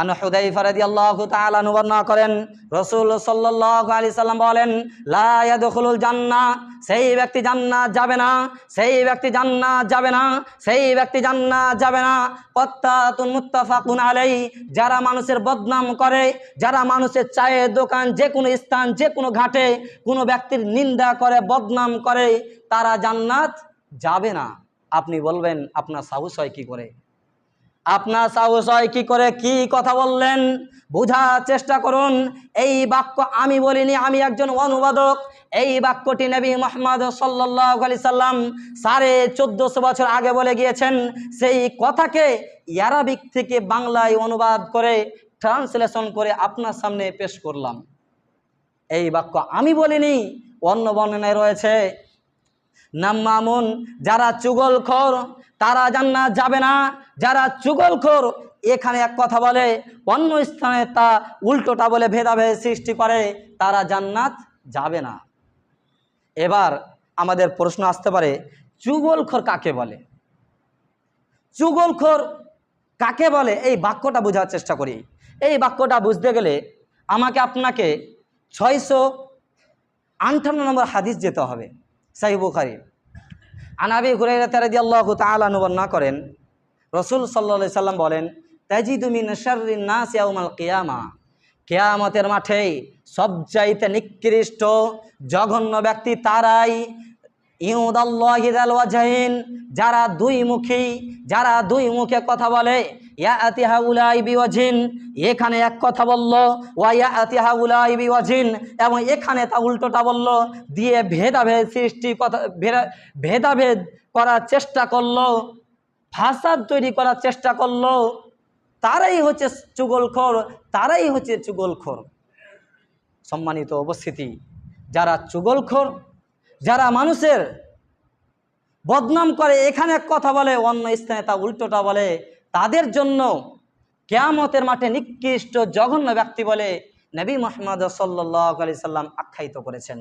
আন হুদাইফা রাদিয়াল্লাহু তাআলা বর্ণনা করেন, রাসূল সাল্লাল্লাহু আলাইহি সাল্লাম বলেন, লা ইয়াদখুলুল জান্নাহ সেই ব্যক্তি জান্নাত যাবে না, সেই ব্যক্তি জান্নাত যাবে না, সেই ব্যক্তি জান্নাত যাবে না। কত্তাতুন মুত্তাফাকুন আলাই যারা মানুষের বদনাম করে, যারা মানুষের চায়ের দোকান যে কোনো স্থান যে কোনো ঘাটে কোনো ব্যক্তির নিন্দা করে, বদনাম করে, তারা জান্নাত যাবে না। আপনি বলবেন, আপনার সাহস হয় কি করে? আপনার সাহস হয় কি করে, কি কথা বললেন? বোঝার চেষ্টা করুন। এই বাক্য আমি বলিনি, আমি একজন অনুবাদক। এই বাক্যটি নবী মোহাম্মদ সাল্লাহ আলি সাল্লাম সাড়ে চোদ্দশো বছর আগে বলে গিয়েছেন। সেই কথাকে ইয়ারাবিক থেকে বাংলায় অনুবাদ করে, ট্রান্সলেশন করে আপনার সামনে পেশ করলাম। এই বাক্য আমি বলিনি, অন্য বর্ণনায় রয়েছে, নাম্মামুন, যারা চুগলখোর তারা জান্নাত যাবে না। যারা চুগলখোর, এখানে এক কথা বলে, অন্য স্থানে তা উল্টোটা বলে ভেদাভেদ সৃষ্টি করে, তারা জান্নাত যাবে না। এবার আমাদের প্রশ্ন আসতে পারে, চুগলখোর কাকে বলে? চুগলখোর কাকে বলে? এই বাক্যটা বোঝার চেষ্টা করি। এই বাক্যটা বুঝতে গেলে আমাকে আপনাকে ছয়শো আটান্ন নম্বর হাদিস যেতে হবে সাহি বুখারি। আনাবি হুরাইরা তারাদি আল্লাহ তালা বর্ণনা করেন, রসুল সাল্লা সাল্লাম বলেন তাজিদুমিন নাস ইয়াউমাল কিয়ামা কেয়ামতের মাঠে সবচাইতে নিকৃষ্ট, জঘন্য ব্যক্তি তারাই ইউদাল্লাহিদাল ওয়াজাহিন যারা দুই মুখী যারা দুই মুখে কথা বলে এখানে এক কথা বলল, ওয়া ইয়া আতিহা উলাই বিওয়াজিন, এবং এখানে তা উল্টোটা বলল, দিয়ে ভেদাভেদ সৃষ্টি কথা ভেদাভেদ করার চেষ্টা করল, ফাসাদ তৈরি করার চেষ্টা করল, তারাই হচ্ছে চুগলখোর, তারাই হচ্ছে চুগলখোর। সম্মানিত উপস্থিতি, যারা চুগলখোর যারা মানুষের বদনাম করে, এখানে এক কথা বলে, অন্য স্থানে তা উল্টোটা বলে, তাদের জন্য কেয়ামতের মাঠে নিকৃষ্ট জঘন্য ব্যক্তি বলে নবী মোহাম্মদ সাল্লাহ আলি সাল্লাম আখ্যায়িত করেছেন।